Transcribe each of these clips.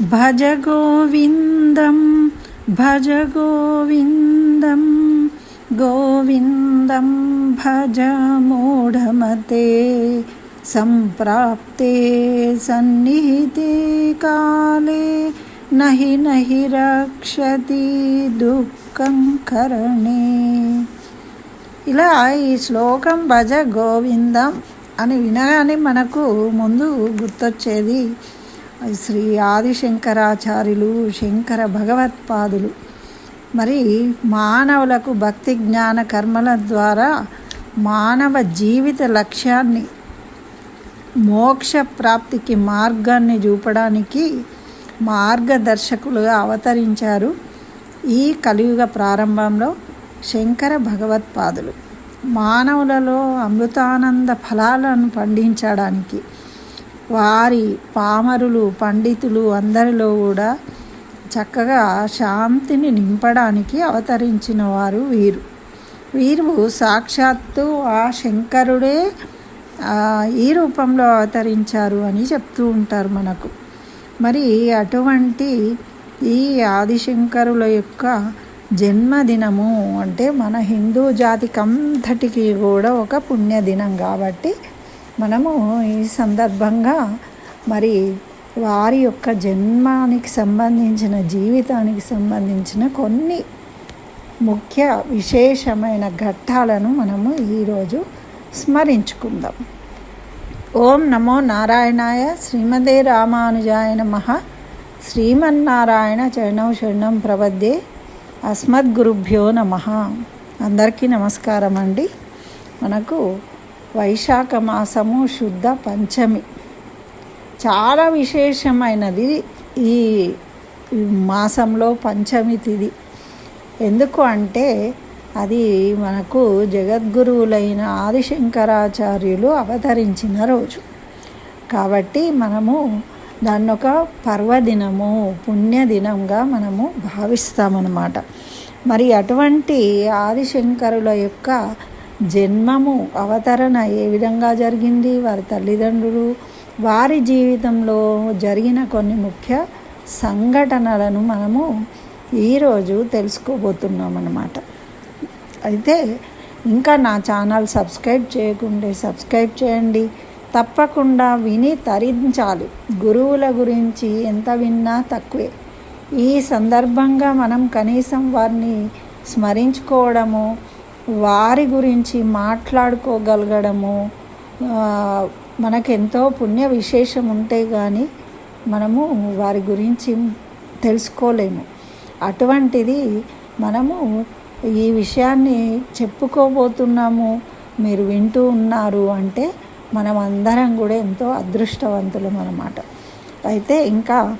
భజ గోవిందం భజ గోవిందం గోవిందం భజ మూఢమతే సంప్రాప్తే సన్నిహితే కాలే నహి నహి రక్షతి దుఃఖం కరణే. ఇలా ఈ శ్లోకం భజ గోవిందం అని వినగానే మనకు ముందు గుర్తొచ్చేది శ్రీ ఆదిశంకరాచార్యులు శంకర భగవత్పాదులు. మరి మానవులకు భక్తి జ్ఞాన కర్మల ద్వారా మానవ జీవిత లక్ష్యాన్ని మోక్ష ప్రాప్తికి మార్గాన్ని చూపడానికి మార్గదర్శకులుగా అవతరించారు ఈ కలియుగ ప్రారంభంలో శంకర భగవత్పాదులు. మానవులలో అమృతానంద ఫలాలను పండించడానికి వారి పామరులు పండితులు అందరిలో కూడా చక్కగా శాంతిని నింపడానికి అవతరించిన వారు వీరు. వీరు సాక్షాత్తు ఆ శంకరుడే ఈ రూపంలో అవతరించారు అని చెప్తూ ఉంటారు మనకు. మరి అటువంటి ఈ ఆదిశంకరుల యొక్క జన్మదినము అంటే మన హిందూ జాతికి అంతటికి కూడా ఒక పుణ్యదినం కాబట్టి మనము ఈ సందర్భంగా మరి వారి యొక్క జన్మానికి సంబంధించిన జీవితానికి సంబంధించిన కొన్ని ముఖ్య విశేషమైన ఘట్టాలను మనము ఈరోజు స్మరించుకుందాం. ఓం నమో నారాయణాయ శ్రీమదే రామానుజాయ నమ. శ్రీమన్నారాయణ చరణం శరణం ప్రబద్దే అస్మద్గురుభ్యో నమ. అందరికీ నమస్కారం అండి మనకు వైశాఖ మాసము శుద్ధ పంచమి. చాలా విశేషమైనది ఈ మాసంలో పంచమి తిది. ఎందుకు అంటే అది మనకు జగద్గురువులైన ఆదిశంకరాచార్యులు అవతరించిన రోజు. కాబట్టి మనము దాన్ని ఒక పర్వదినము పుణ్యదినంగా మనము భావిస్తామన్నమాట. మరి అటువంటి ఆదిశంకరుల యొక్క జన్మము అవతరణ ఏ విధంగా జరిగింది? వారి తల్లిదండ్రులు వారి జీవితంలో జరిగిన కొన్ని ముఖ్య సంఘటనలను మనము ఈరోజు తెలుసుకోబోతున్నాం అన్నమాట అయితే ఇంకా నా ఛానల్ సబ్స్క్రైబ్ చేయకుంటే సబ్స్క్రైబ్ చేయండి. తప్పకుండా విని తరించాలి. గురువుల గురించి ఎంత విన్నా తక్కువే. ఈ సందర్భంగా మనం కనీసం వారిని స్మరించుకోవడము వారి గురించి మాట్లాడుకోగలగడము. మనకెంతో పుణ్య విశేషం ఉంటే కానీ మనము వారి గురించి తెలుసుకోలేము. అటువంటిది మనము ఈ విషయాన్ని చెప్పుకోబోతున్నాము. మీరు వింటూ ఉన్నారు అంటే మనం అందరం కూడా ఎంతో అదృష్టవంతులం అన్నమాట. అయితే ఇంకా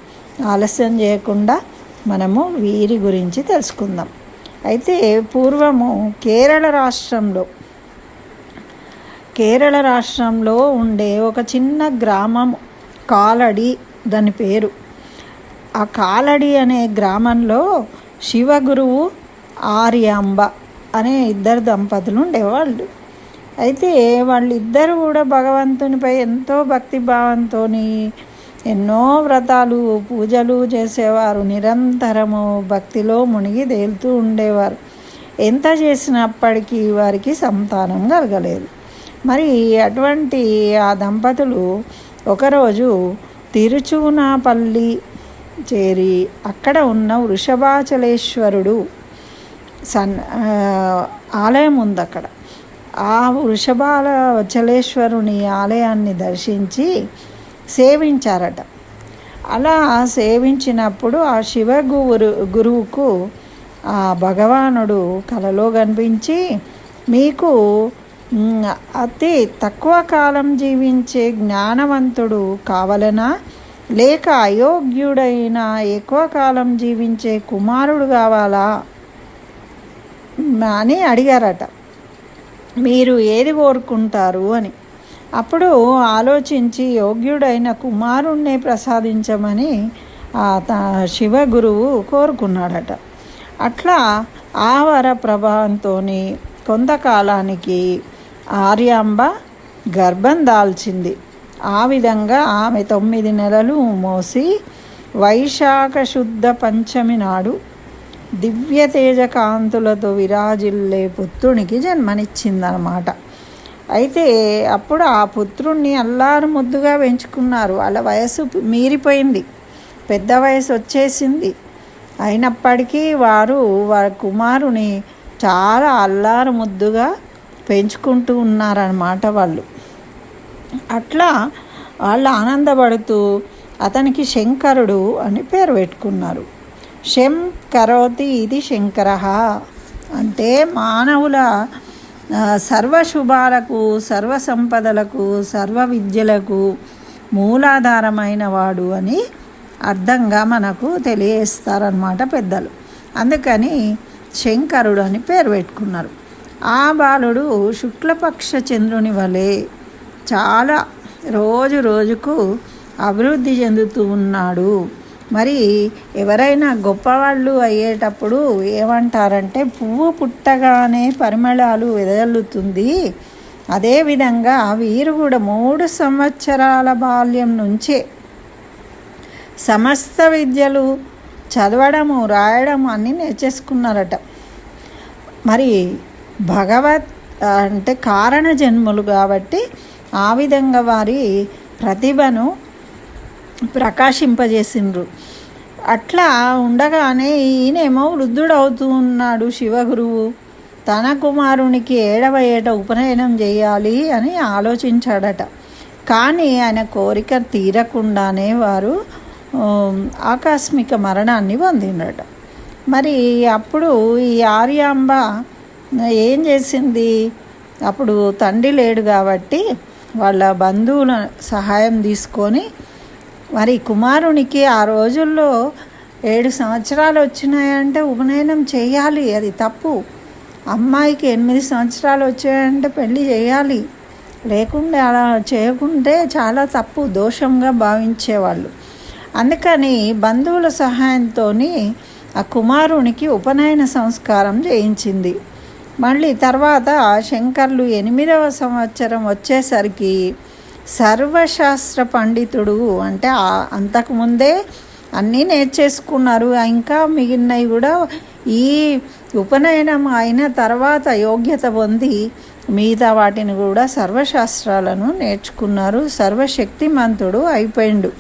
ఆలస్యం చేయకుండా మనము వీరి గురించి తెలుసుకుందాం. అయితే పూర్వము కేరళ రాష్ట్రంలో కేరళ రాష్ట్రంలో ఉండే ఒక చిన్న గ్రామం కాలడి దాని పేరు. ఆ కాలడి అనే గ్రామంలో శివగురువు ఆర్యాంబ అనే ఇద్దరు దంపతులు ఉండేవాళ్ళు. అయితే వాళ్ళిద్దరు కూడా భగవంతునిపై ఎంతో భక్తిభావంతో ఎన్నో వ్రతాలు పూజలు చేసేవారు. నిరంతరము భక్తిలో మునిగి తేలుతూ ఉండేవారు. ఎంత చేసినప్పటికీ వారికి సంతానం కలగలేదు. మరి అటువంటి ఆ దంపతులు ఒకరోజు తిరుచూనాపల్లి చేరి అక్కడ ఉన్న వృషభాచలేశ్వరుడు సన్ ఆలయం ఉంది అక్కడ ఆ వృషభాల చలేశ్వరుని ఆలయాన్ని దర్శించి సేవించారట. అలా సేవించినప్పుడు ఆ శివ గురు గురువుకు ఆ భగవానుడు కలలో కనిపించి మీకు అతి తక్కువ కాలం జీవించే జ్ఞానవంతుడు కావలనా? లేక అయోగ్యుడైన ఎక్కువ కాలం జీవించే కుమారుడు కావాలా? అని అడిగారట. మీరు ఏది కోరుకుంటారు? అని. అప్పుడు ఆలోచించి యోగ్యుడైన కుమారుణ్ణి ప్రసాదించమని శివ గురువు కోరుకున్నాడట. అట్లా ఆ వర ప్రభావంతో కొంతకాలానికి ఆర్యాంబ గర్భం దాల్చింది. ఆ విధంగా ఆమె తొమ్మిది నెలలు మోసి వైశాఖ శుద్ధ పంచమి నాడు దివ్య కాంతులతో విరాజిల్లే పుత్రునికి జన్మనిచ్చిందనమాట. అయితే అప్పుడు ఆ పుత్రుణ్ణి అల్లారు ముద్దుగా పెంచుకున్నారు వాళ్ళ వయసు మీరిపోయింది. పెద్ద వయసు వచ్చేసింది. అయినప్పటికీ వారు వారి కుమారుని చాలా అల్లారు ముద్దుగా పెంచుకుంటూ ఉన్నారన్నమాట వాళ్ళు. అట్లా వాళ్ళు ఆనందపడుతూ అతనికి శంకరుడు అని పేరు పెట్టుకున్నారు. శం కరోతి ఇది శంకర అంటే మానవుల సర్వశుభాలకు సర్వ సంపదలకు సర్వ విద్యలకు మూలాధారమైన వాడు అని అర్థంగా మనకు తెలియజేస్తారనమాట పెద్దలు. అందుకని శంకరుడు అని పేరు పెట్టుకున్నారు. ఆ బాలుడు శుక్లపక్ష చంద్రుని వలె చాలా రోజు రోజుకు అభివృద్ధి చెందుతూ ఉన్నాడు. మరి ఎవరైనా గొప్పవాళ్ళు అయ్యేటప్పుడు ఏమంటారంటే పువ్వు పుట్టగానే పరిమళాలు వెదజల్లుతుంది. అదేవిధంగా వీరు కూడా మూడు సంవత్సరాల బాల్యం నుంచే సమస్త విద్యలు చదవడము రాయడము అన్నీ నేర్చేసుకున్నారట. మరి భగవత్ అంటే కారణ జన్ములు కాబట్టి ఆ విధంగా వారి ప్రతిభను ప్రకాశింపజేసిండ్రు. అట్లా ఉండగానే ఈయనేమో వృద్ధుడు అవుతూ ఉన్నాడు శివగురువు. తన కుమారునికి ఏడవ ఏట ఉపనయనం చేయాలి అని ఆలోచించాడట. కానీ ఆయన కోరిక తీరకుండానే వారు ఆకస్మిక మరణాన్ని పొందిండట మరి అప్పుడు ఈ ఆర్యాంబ ఏం చేసింది? అప్పుడు తండ్రి లేడు కాబట్టి వాళ్ళ బంధువుల సహాయం తీసుకొని మరి కుమారునికి ఆ రోజుల్లో ఏడు సంవత్సరాలు వచ్చినాయంటే ఉపనయనం చేయాలి అది తప్పు. అమ్మాయికి ఎనిమిది సంవత్సరాలు వచ్చాయంటే పెళ్ళి చేయాలి. లేకుండా అలా చేయకుంటే చాలా తప్పు దోషంగా భావించేవాళ్ళు. అందుకని బంధువుల సహాయంతో ఆ కుమారునికి ఉపనయన సంస్కారం చేయించింది. మళ్ళీ తర్వాత శంకర్లు ఎనిమిదవ సంవత్సరం వచ్చేసరికి సర్వశాస్త్ర పండితుడు అంటే అంతకుముందే అన్నీ నేర్చేసుకున్నారు. ఇంకా మిగిలినవి కూడా ఈ ఉపనయనం అయిన తర్వాత యోగ్యత పొంది మిగతా వాటిని కూడా సర్వశాస్త్రాలను నేర్చుకున్నారు. సర్వశక్తిమంతుడు అయిపోయిండు.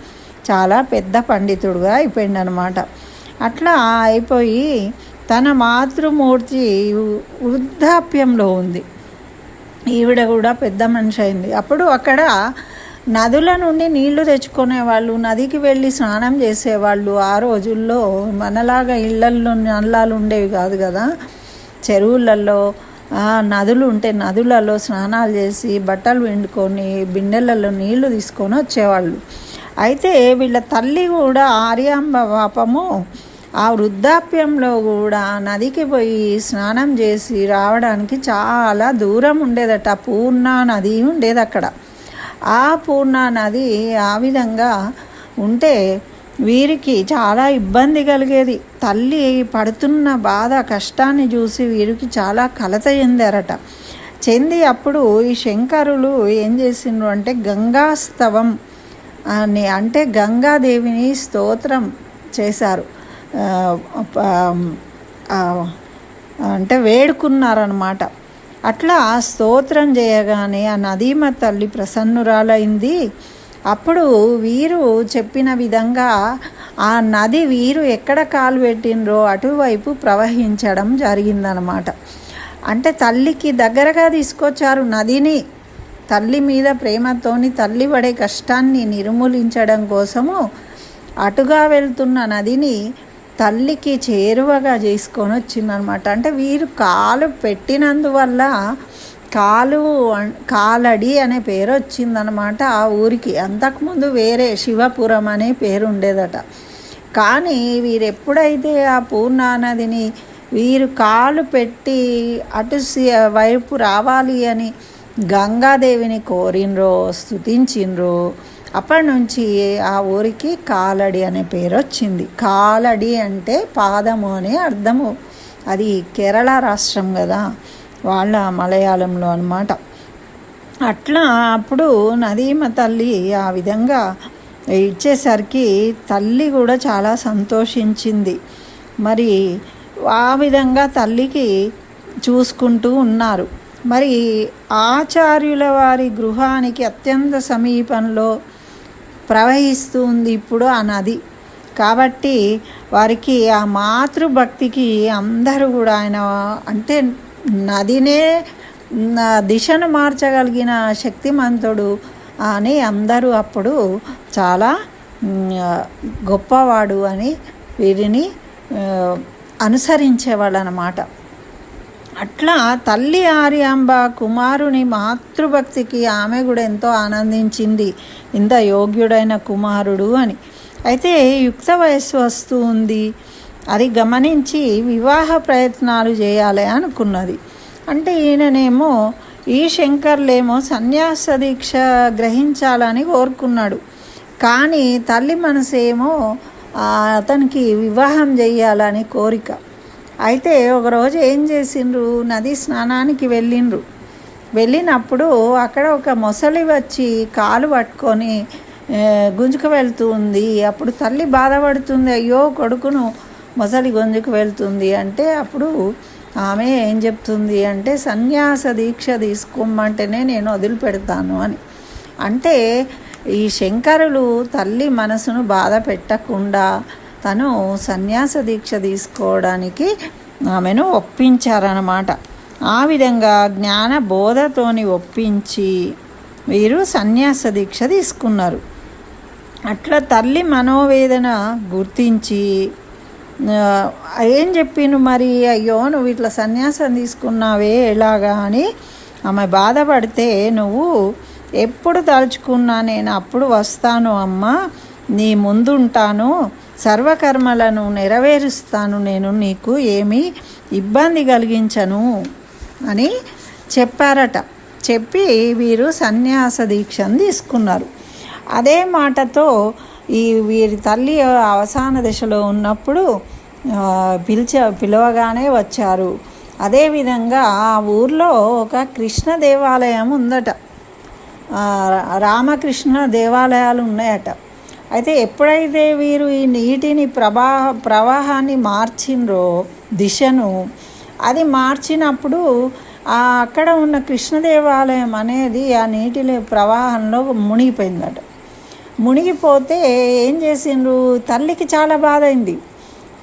చాలా పెద్ద పండితుడుగా అయిపోయిండు అనమాట అట్లా అయిపోయి తన మాతృమూర్తి వృద్ధాప్యంలో ఉంది. ఈవిడ కూడా పెద్ద మనిషి అయింది. అప్పుడు అక్కడ నదుల నుండి నీళ్ళు తెచ్చుకునేవాళ్ళు నదికి వెళ్ళి స్నానం చేసేవాళ్ళు ఆ రోజుల్లో మనలాగా ఇళ్ళల్లో నల్లాలు ఉండేవి కాదు కదా. చెరువులలో నదులు ఉంటే నదులలో స్నానాలు చేసి బట్టలు పిండుకొని బిందెలలో నీళ్ళు తీసుకొని వచ్చేవాళ్ళు. అయితే వీళ్ళ తల్లి కూడా ఆర్యాంబ పాపము ఆ వృద్ధాప్యంలో కూడా నదికి పోయి స్నానం చేసి రావడానికి చాలా దూరం ఉండేదట. పూర్ణ నది ఉండేది అక్కడ. ఆ పూర్ణ నది ఆ విధంగా ఉంటే వీరికి చాలా ఇబ్బంది కలిగేది. తల్లి పడుతున్న బాధ కష్టాన్ని చూసి వీరికి చాలా కలత చెందారట. చెంది అప్పుడు ఈ శంకరులు ఏం చేసిండ్రు అంటే గంగాస్తవం అని అంటే గంగాదేవిని స్తోత్రం చేశారు. అంటే వేడుకున్నారనమాట అట్లా స్తోత్రం చేయగానే ఆ నదీమ తల్లి ప్రసన్నురాలైంది. అప్పుడు వీరు చెప్పిన విధంగా ఆ నది వీరు ఎక్కడ కాలు పెట్టినరో అటువైపు ప్రవహించడం జరిగిందనమాట అంటే తల్లికి దగ్గరగా తీసుకొచ్చారు నదిని. తల్లి మీద ప్రేమతోని తల్లి పడే కష్టాన్ని నిర్మూలించడం కోసము అటుగా వెళ్తున్న నదిని తల్లికి చేరువగా చేసుకొని వచ్చిందనమాట. అంటే వీరు కాలు పెట్టినందువల్ల కాలు కాలడి అనే పేరు వచ్చిందనమాట ఆ ఊరికి. అంతకుముందు వేరే శివపురం అనే పేరు ఉండేదట. కానీ వీరు ఎప్పుడైతే ఆ పూర్ణా నదిని వీరు కాలు పెట్టి అటు వైపు రావాలి అని గంగాదేవిని కోరినరో స్థుతించినరో అప్పటి నుంచి ఆ ఊరికి కాలడి అనే పేరు వచ్చింది. కాలడి అంటే పాదము అనే అర్థము. అది కేరళ రాష్ట్రం కదా వాళ్ళ మలయాళంలో అనమాట అట్లా అప్పుడు నదీమ తల్లి ఆ విధంగా ఇచ్చేసరికి తల్లి కూడా చాలా సంతోషించింది. మరి ఆ విధంగా తల్లికి చూసుకుంటూ ఉన్నారు. మరి ఆచార్యుల వారి గృహానికి అత్యంత సమీపంలో ప్రవహిస్తుంది ఇప్పుడు ఆ నది కాబట్టి వారికి ఆ మాతృభక్తికి అందరూ కూడా ఆయన అంటే నదినే దిశను మార్చగలిగిన శక్తిమంతుడు అని అందరూ అప్పుడు చాలా గొప్పవాడు అని వీరిని అనుసరించేవాళ్ళు అన్నమాట అట్లా తల్లి ఆర్యాంబ కుమారుని మాతృభక్తికి ఆమె కూడా ఎంతో ఆనందించింది. ఇంత యోగ్యుడైన కుమారుడు అని. అయితే యుక్త వయస్సు వస్తూ ఉంది. అది గమనించి వివాహ ప్రయత్నాలు చేయాలి అనుకున్నది. అంటే ఈయననేమో ఈ శంకర్లేమో సన్యాస దీక్ష గ్రహించాలని కోరుకున్నాడు. కానీ తల్లి మనసేమో అతనికి వివాహం చేయాలని కోరిక. అయితే ఒకరోజు ఏం చేసిండ్రు? నది స్నానానికి వెళ్ళిండ్రు. వెళ్ళినప్పుడు అక్కడ ఒక మొసలి వచ్చి కాలు పట్టుకొని గుంజుకు వెళ్తూ ఉంది. అప్పుడు తల్లి బాధపడుతుంది అయ్యో కొడుకును మొసలి గుంజుకు వెళ్తుంది. అంటే అప్పుడు ఆమె ఏం చెప్తుంది అంటే సన్యాస దీక్ష తీసుకోమంటేనే నేను వదిలిపెడతాను అని. అంటే ఈ శంకరులు తల్లి మనసును బాధ పెట్టకుండా తను సన్యాస దీక్ష తీసుకోవడానికి ఆమెను ఒప్పించారనమాట ఆ విధంగా జ్ఞాన బోధతోని ఒప్పించి వీరు సన్యాస దీక్ష తీసుకున్నారు. అట్లా తల్లి మనోవేదన గుర్తించి ఏం చెప్పిండు మరి? అయ్యో నువ్వు ఇట్లా సన్యాసం తీసుకున్నావే ఎలాగా అని ఆమె బాధపడితే నువ్వు ఎప్పుడు తలుచుకున్నా నేను అప్పుడు వస్తాను అమ్మ నీ ముందుంటాను సర్వకర్మలను నెరవేరుస్తాను నేను నీకు ఏమీ ఇబ్బంది కలిగించను అని చెప్పారట. చెప్పి వీరు సన్యాస దీక్షను తీసుకున్నారు. అదే మాటతో ఈ వీరి తల్లి అవసాన దశలో ఉన్నప్పుడు పిలిచ పిలవగానే వచ్చారు. అదేవిధంగా ఆ ఊర్లో ఒక కృష్ణ దేవాలయం ఉందట. రామకృష్ణ దేవాలయాలు ఉన్నాయట. అయితే ఎప్పుడైతే వీరు ఈ నీటిని ప్రవాహ ప్రవాహాన్ని మార్చిండ్రో దిశను అది మార్చినప్పుడు అక్కడ ఉన్న కృష్ణ దేవాలయం అనేది ఆ నీటిలో ప్రవాహంలో మునిగిపోయిందట. మునిగిపోతే ఏం చేసిండ్రు? తల్లికి చాలా బాధ అయింది.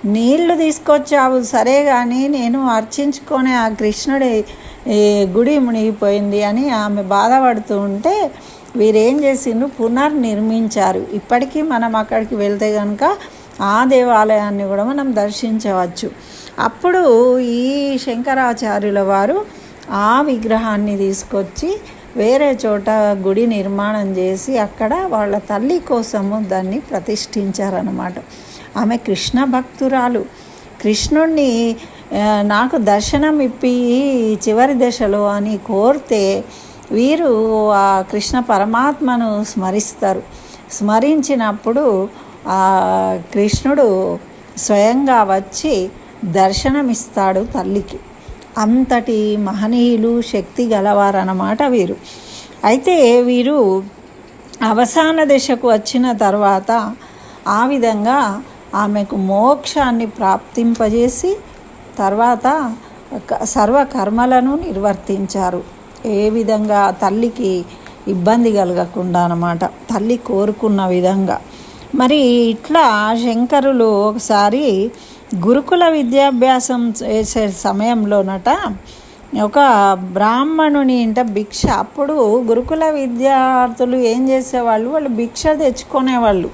నీళ్ళు తీసుకొచ్చావు సరే కానీ నేను అర్చించుకొని ఆ కృష్ణుడి గుడి మునిగిపోయింది అని ఆమె బాధపడుతూ ఉంటే వీరేం చేసిండ్రు? పునర్నిర్మించారు. ఇప్పటికీ మనం అక్కడికి వెళ్తే కనుక ఆ దేవాలయాన్ని కూడా మనం దర్శించవచ్చు. అప్పుడు ఈ శంకరాచార్యుల వారు ఆ విగ్రహాన్ని తీసుకొచ్చి వేరే చోట గుడి నిర్మాణం చేసి అక్కడ వాళ్ళ తల్లి కోసము దాన్ని ప్రతిష్ఠించారనమాట ఆమె కృష్ణ భక్తురాలు. కృష్ణుణ్ణి నాకు దర్శనం ఇప్పి చివరి దశలో అని కోరితే వీరు ఆ కృష్ణ పరమాత్మను స్మరిస్తారు. స్మరించినప్పుడు ఆ కృష్ణుడు స్వయంగా వచ్చి దర్శనమిస్తాడు తల్లికి. అంతటి మహనీయులు శక్తి గలవారన్నమాట వీరు. అయితే వీరు అవసాన దశకు వచ్చిన తర్వాత ఆ విధంగా ఆమెకు మోక్షాన్ని ప్రాప్తింపజేసి తర్వాత సర్వకర్మలను నిర్వర్తించారు. ఏ విధంగా తల్లికి ఇబ్బంది కలగకుండా అన్నమాట. తల్లి కోరుకున్న విధంగా. మరి ఇట్లా శంకరులు ఒకసారి గురుకుల విద్యాభ్యాసం చేసే సమయంలోనట ఒక బ్రాహ్మణుని ఇంట భిక్ష. అప్పుడు గురుకుల విద్యార్థులు ఏం చేసేవాళ్ళు? వాళ్ళు భిక్ష తెచ్చుకునేవాళ్ళు.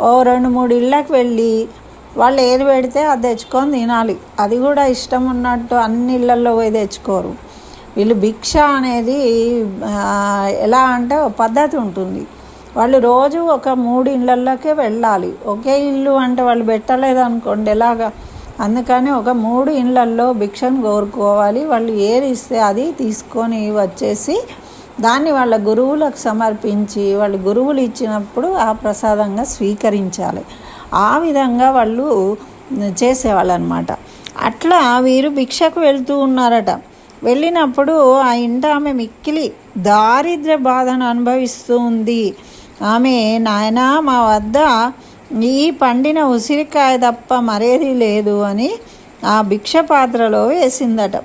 ఓ రెండు మూడు ఇళ్ళకి వెళ్ళి వాళ్ళు ఏది పెడితే అది తెచ్చుకొని తినాలి. అది కూడా ఇష్టం ఉన్నట్టు అన్ని ఇళ్ళల్లో పోయి తెచ్చుకోరు. వీళ్ళు భిక్ష అనేది ఎలా అంటే పద్ధతి ఉంటుంది. వాళ్ళు రోజు ఒక మూడు ఇళ్ళల్లోకే వెళ్ళాలి. ఒకే ఇల్లు అంటే వాళ్ళు పెట్టలేదు అనుకోండి ఎలాగా? అందుకని ఒక మూడు ఇళ్ళల్లో భిక్షను కోరుకోవాలి. వాళ్ళు ఏది ఇస్తే అది తీసుకొని వచ్చేసి దాన్ని వాళ్ళ గురువులకు సమర్పించి వాళ్ళ గురువులు ఇచ్చినప్పుడు ఆ ప్రసాదంగా స్వీకరించాలి. ఆ విధంగా వాళ్ళు చేసేవాళ్ళు అనమాట అట్లా వీరు భిక్షకు వెళ్తూ ఉన్నారట. వెళ్ళినప్పుడు ఆ ఇంట ఆమె మిక్కిలి దారిద్ర్య బాధను అనుభవిస్తూ ఉంది. ఆమె నాయన మా వద్ద ఈ పండిన ఉసిరికాయ తప్ప మరేది లేదు అని ఆ భిక్ష పాత్రలో వేసిందట.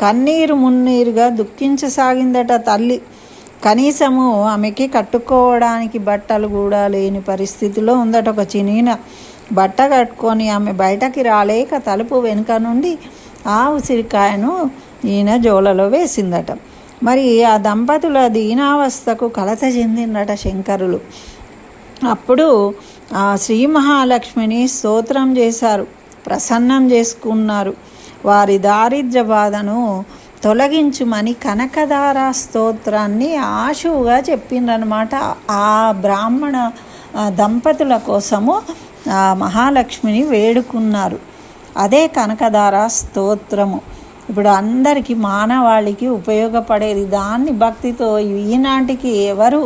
కన్నీరు మున్నీరుగా దుఃఖించసాగిందట తల్లి. కనీసము ఆమెకి కట్టుకోవడానికి బట్టలు కూడా లేని పరిస్థితిలో ఉందట ఒక చిన్న. బట్ట కట్టుకొని ఆమె బయటకి రాలేక తలుపు వెనుక నుండి ఆ ఉసిరికాయను ఈయన జోలలో వేసిందట. మరి ఆ దంపతుల దీనావస్థకు కలత చెందిందట శంకరులు. అప్పుడు ఆ శ్రీ మహాలక్ష్మిని స్తోత్రం చేశారు ప్రసన్నం చేసుకున్నారు. వారి దారిద్ర్య బాధను తొలగించుమని కనకదార స్తోత్రాన్ని ఆశువుగా చెప్పిండ్రనమాట ఆ బ్రాహ్మణ దంపతుల కోసము ఆ మహాలక్ష్మిని వేడుకున్నారు. అదే కనకదార స్తోత్రము. ఇప్పుడు అందరికీ మానవాళికి ఉపయోగపడేది దాన్ని భక్తితో ఈనాటికి ఎవరు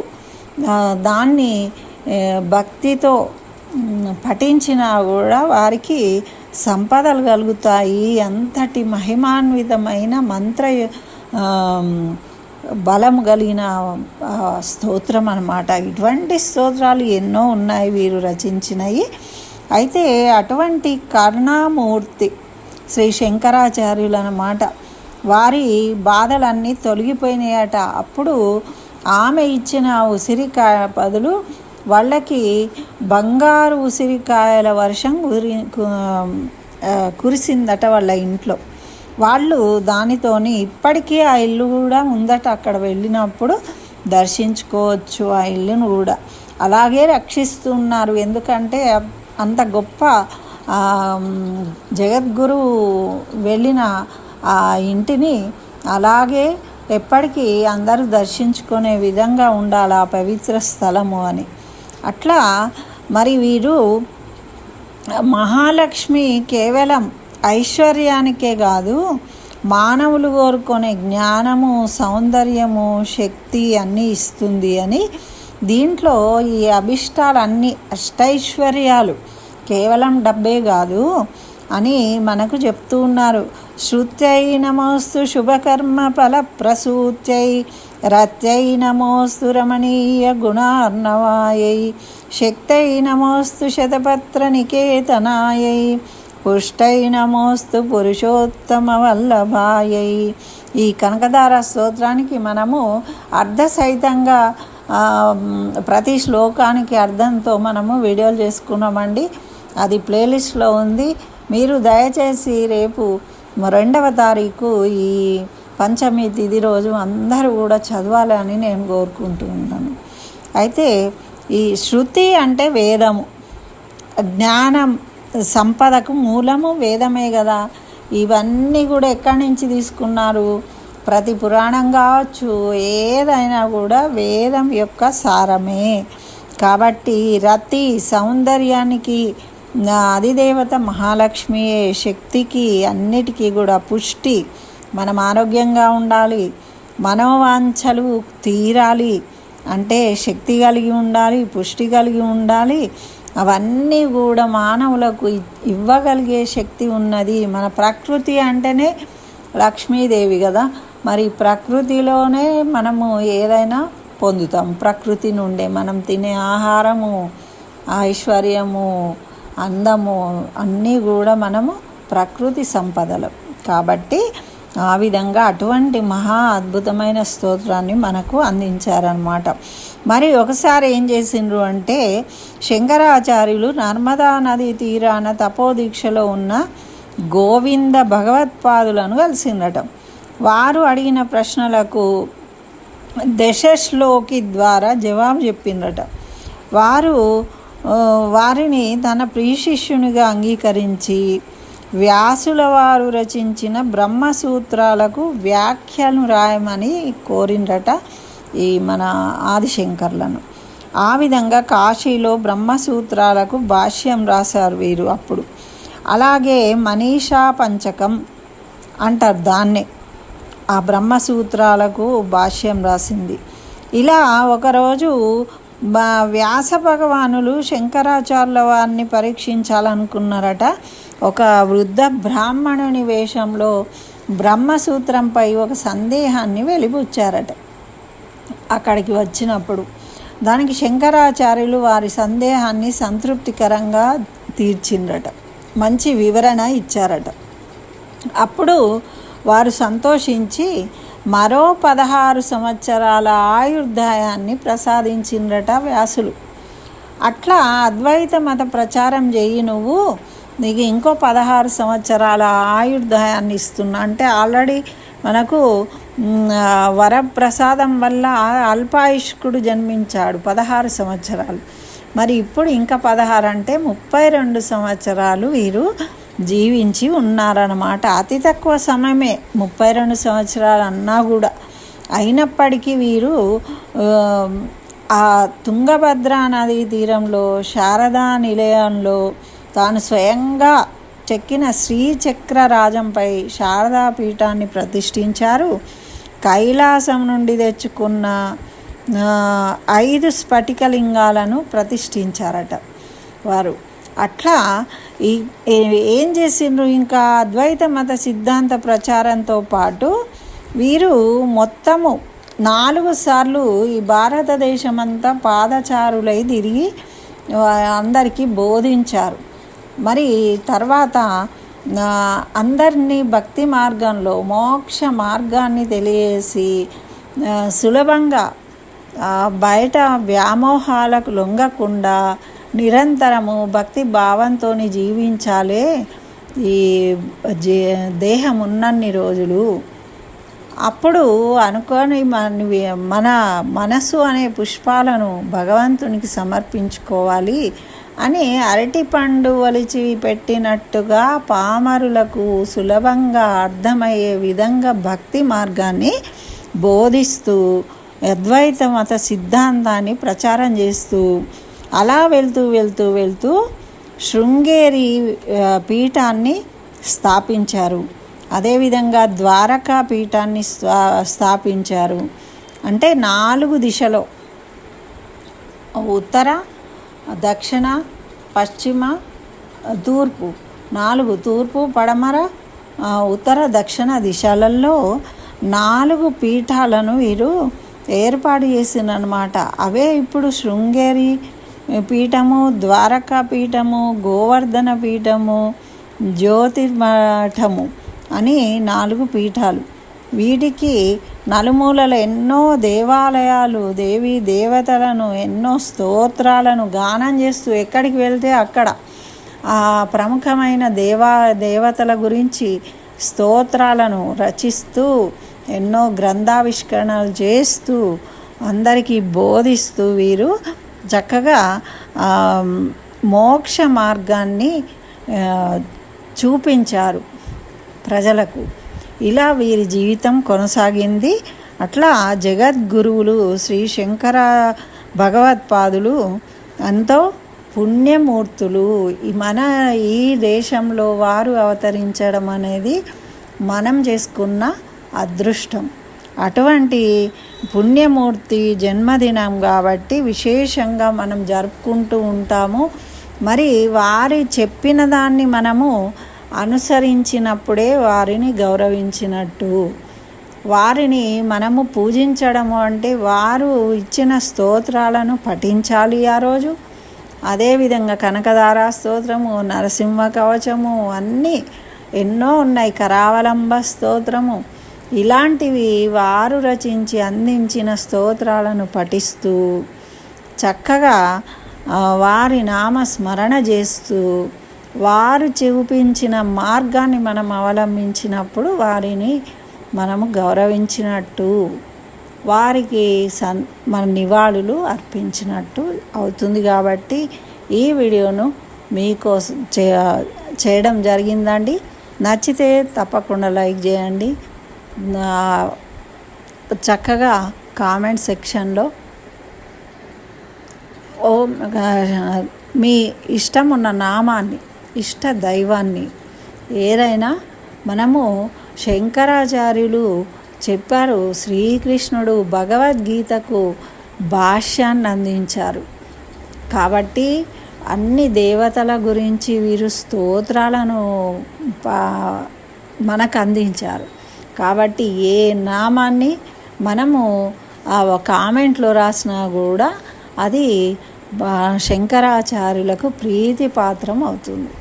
దాన్ని భక్తితో పఠించినా కూడా వారికి సంపదలు కలుగుతాయి. అంతటి మహిమాన్వితమైన మంత్ర బలం కలిగిన స్తోత్రం అన్నమాట. ఇటువంటి స్తోత్రాలు ఎన్నో ఉన్నాయి వీరు రచించినవి అయితే అటువంటి కరుణామూర్తి శ్రీ శంకరాచార్యులు అన్నమాట వారి బాధలన్నీ తొలగిపోయినాయట. అప్పుడు ఆమె ఇచ్చిన ఉసిరికాయ బదులు వాళ్ళకి బంగారు ఉసిరికాయల వర్షం కురి కురిసిందట వాళ్ళ ఇంట్లో. వాళ్ళు దానితోని ఇప్పటికీ ఆ ఇల్లు కూడా ఉందట. అక్కడ వెళ్ళినప్పుడు దర్శించుకోవచ్చు ఆ ఇల్లును కూడా. అలాగే రక్షిస్తున్నారు. ఎందుకంటే అంత గొప్ప జగద్గురు వెళ్ళిన ఆ ఇంటిని అలాగే ఎప్పటికీ అందరూ దర్శించుకునే విధంగా ఉండాలి ఆ పవిత్ర స్థలము అని. అట్లా మరి వీరు మహాలక్ష్మి కేవలం ఐశ్వర్యానికే కాదు మానవులు కోరుకునే జ్ఞానము సౌందర్యము శక్తి అన్నీ ఇస్తుంది అని దీంట్లో ఈ అభిష్టాలన్నీ అష్టైశ్వర్యాలు కేవలం డబ్బే కాదు అని మనకు చెప్తూ ఉన్నారు. శృత్యై నమోస్తు శుభకర్మ ఫల ప్రసూత్యై రత్యై నమోస్తు రమణీయ గుణార్ణవాయై శక్తై నమోస్తు శతపత్ర నికేతనాయై పుష్టై నమోస్తు పురుషోత్తమ వల్లభాయై. ఈ కనకదార స్తోత్రానికి మనము అర్ధసహితంగా ప్రతి శ్లోకానికి అర్థంతో మనము వీడియోలు చేసుకున్నామండి. అది ప్లేలిస్ట్లో ఉంది. మీరు దయచేసి రేపు రెండవ తారీఖు ఈ పంచమి తిది రోజు అందరూ కూడా చదవాలని నేను కోరుకుంటున్నాను అయితే ఈ శృతి అంటే వేదము. జ్ఞానం సంపదకు మూలము వేదమే కదా. ఇవన్నీ కూడా ఎక్కడి నుంచి తీసుకున్నారు? ప్రతి పురాణం కావచ్చు ఏదైనా కూడా వేదం యొక్క సారమే. కాబట్టి రతి సౌందర్యానికి నా మహాలక్ష్మి శక్తికి అన్నిటికీ కూడా పుష్టి. మనం ఆరోగ్యంగా ఉండాలి. మనోవాంఛలు తీరాలి. అంటే శక్తి కలిగి ఉండాలి పుష్టి కలిగి ఉండాలి. అవన్నీ కూడా మానవులకు ఇవ్వగలిగే శక్తి ఉన్నది. మన ప్రకృతి అంటేనే లక్ష్మీదేవి కదా. మరి ప్రకృతిలోనే మనము ఏదైనా పొందుతాం. ప్రకృతి నుండే మనం తినే ఆహారము ఐశ్వర్యము అందము అన్నీ కూడా మనము ప్రకృతి సంపదలు. కాబట్టి ఆ విధంగా అటువంటి మహా అద్భుతమైన స్తోత్రాన్ని మనకు అందించారనమాట మరి ఒకసారి ఏం చేసిండ్రు అంటే శంకరాచార్యులు నర్మదా నది తీరాన తపోదీక్షలో ఉన్న గోవింద భగవత్పాదులను కలిసిండట వారు అడిగిన ప్రశ్నలకు దశశ్లోకి ద్వారా జవాబు చెప్పిండ్రట. వారు వారిని తన ప్రియ శిష్యునిగా అంగీకరించి వ్యాసుల వారు రచించిన బ్రహ్మసూత్రాలకు వ్యాఖ్యలు రాయమని కోరిండ్రట ఈ మన ఆదిశంకర్లను. ఆ విధంగా కాశీలో బ్రహ్మసూత్రాలకు భాష్యం రాశారు వీరు అప్పుడు. అలాగే మనీషా పంచకం అంటారు దాన్నే. ఆ బ్రహ్మసూత్రాలకు భాష్యం రాసింది. ఇలా ఒకరోజు మా వ్యాస భగవానులు శంకరాచార్యుల వారిని పరీక్షించాలనుకున్నారట. ఒక వృద్ధ బ్రాహ్మణుని వేషంలో బ్రహ్మసూత్రంపై ఒక సందేహాన్ని వెలిబుచ్చారట. అక్కడికి వచ్చినప్పుడు దానికి శంకరాచార్యులు వారి సందేహాన్ని సంతృప్తికరంగా తీర్చిండ్రట మంచి వివరణ ఇచ్చారట. అప్పుడు వారు సంతోషించి మరో పదహారు సంవత్సరాల ఆయుర్దాయాన్ని ప్రసాదించిండ్రట వ్యాసులు. అట్లా అద్వైత మత ప్రచారం చేయి నువ్వు నీకు ఇంకో పదహారు సంవత్సరాల ఆయుర్దాయాన్ని ఇస్తున్నా. అంటే ఆల్రెడీ మనకు వరప్రసాదం వల్ల అల్పాయుష్కుడు జన్మించాడు పదహారు సంవత్సరాలు. మరి ఇప్పుడు ఇంకా పదహారు అంటే ముప్పై రెండు సంవత్సరాలు వీరు జీవించి ఉన్నారన్నమాట. అతి తక్కువ సమయమే ముప్పై రెండు సంవత్సరాలు అన్నా కూడా. అయినప్పటికీ వీరు ఆ, తుంగభద్రా నదీ తీరంలో శారదా నిలయంలో తాను స్వయంగా చెక్కిన శ్రీచక్ర రాజంపై శారదా పీఠాన్ని ప్రతిష్ఠించారు. కైలాసం నుండి తెచ్చుకున్న ఐదు స్ఫటికలింగాలను ప్రతిష్ఠించారట వారు. అట్లా ఈ ఏం చేసిండ్రు? ఇంకా అద్వైత మత సిద్ధాంత ప్రచారంతో పాటు వీరు మొత్తము నాలుగు సార్లు ఈ భారతదేశమంతా పాదచారులై తిరిగి అందరికీ బోధించారు. మరి తర్వాత అందరినీ భక్తి మార్గంలో మోక్ష మార్గాన్ని తెలియజేసి సులభంగా బయట వ్యామోహాలకు లొంగకుండా నిరంతరము భక్తి భావంతో జీవించాలే. ఈ జే దేహం ఉన్నన్ని రోజులు. అప్పుడు అనుకోని మన మన మనసు అనే పుష్పాలను భగవంతునికి సమర్పించుకోవాలి అని అరటిపండు ఒలిచి పెట్టినట్టుగా పామరులకు సులభంగా అర్థమయ్యే విధంగా భక్తి మార్గాన్ని బోధిస్తూ అద్వైత మత సిద్ధాంతాన్ని ప్రచారం చేస్తూ అలా వెళ్తూ వెళ్తూ వెళ్తూ శృంగేరి పీఠాన్ని స్థాపించారు. అదేవిధంగా ద్వారకా పీఠాన్ని స్థా స్థాపించారు. అంటే నాలుగు దిశలో. ఉత్తర దక్షిణ పశ్చిమ తూర్పు. నాలుగు తూర్పు పడమర ఉత్తర దక్షిణ దిశలలో నాలుగు పీఠాలను వీరు ఏర్పాటు చేసిందనమాట అవే ఇప్పుడు శృంగేరి పీఠము ద్వారకా పీఠము గోవర్ధన పీఠము జ్యోతిర్మఠము అని నాలుగు పీఠాలు. వీటికి నలుమూలల ఎన్నో దేవాలయాలు దేవి దేవతలను ఎన్నో స్తోత్రాలను గానం చేస్తూ ఎక్కడికి వెళ్తే అక్కడ ఆ ప్రముఖమైన దేవా దేవతల గురించి స్తోత్రాలను రచిస్తూ ఎన్నో గ్రంథావిష్కరణలు చేస్తూ అందరికీ బోధిస్తూ వీరు చక్కగా మోక్ష మార్గాన్ని చూపించారు ప్రజలకు. ఇలా వీరి జీవితం కొనసాగింది. అట్లా జగద్గురువులు శ్రీ శంకర భగవత్పాదులు ఎంతో పుణ్యమూర్తులు. మన ఈ దేశంలో వారు అవతరించడం అనేది మనం చేసుకున్న అదృష్టం. అటువంటి పుణ్యమూర్తి జన్మదినం కాబట్టి విశేషంగా మనం జరుపుకుంటూ ఉంటాము. మరి వారి చెప్పిన దాన్ని మనము అనుసరించినప్పుడే వారిని గౌరవించినట్టు. వారిని మనము పూజించడము అంటే వారు ఇచ్చిన స్తోత్రాలను పఠించాలి ఆ రోజు. అదేవిధంగా కనకదార స్తోత్రము నరసింహ కవచము అన్నీ ఎన్నో ఉన్నాయి. కరావలంబ స్తోత్రము ఇలాంటివి వారు రచించి అందించిన స్తోత్రాలను పఠిస్తూ చక్కగా వారి నామ స్మరణ చేస్తూ వారు చూపించిన మార్గాన్ని మనం అవలంబించినప్పుడు వారిని మనము గౌరవించినట్టు వారికి సన్ మన నివాళులు అర్పించినట్టు అవుతుంది కాబట్టి ఈ వీడియోను మీకోసం చే చేయడం జరిగిందండి. నచ్చితే తప్పకుండా లైక్ చేయండి. చక్కగా కామెంట్ సెక్షన్లో ఓ మీ ఇష్టం ఉన్న నామాన్ని ఇష్ట దైవాన్ని ఏదైనా మనము శంకరాచార్యులు చెప్పారు శ్రీకృష్ణుడు భగవద్గీతకు భాష్యాన్ని అందించారు. కాబట్టి అన్ని దేవతల గురించి వీరు స్తోత్రాలను పా- మనకు అందించారు. కాబట్టి ఏ నామాన్ని మనము ఆ కామెంట్లో రాసినా కూడా అది శంకరాచార్యులకు శంకరాచార్యులకు ప్రీతిపాత్రం అవుతుంది.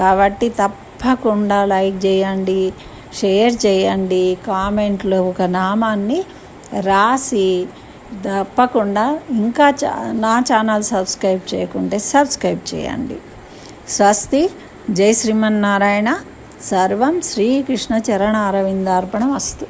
కాబట్టి తప్పకుండా లైక్ చేయండి షేర్ చేయండి కామెంట్లో ఒక నామాన్ని రాసి తప్పకుండా ఇంకా చా నా ఛానల్ సబ్స్క్రైబ్ చేయకుంటే సబ్స్క్రైబ్ చేయండి. స్వస్తి జై శ్రీమన్నారాయణ. సర్వం శ్రీకృష్ణ చరణ అరవిందార్పణం అస్తు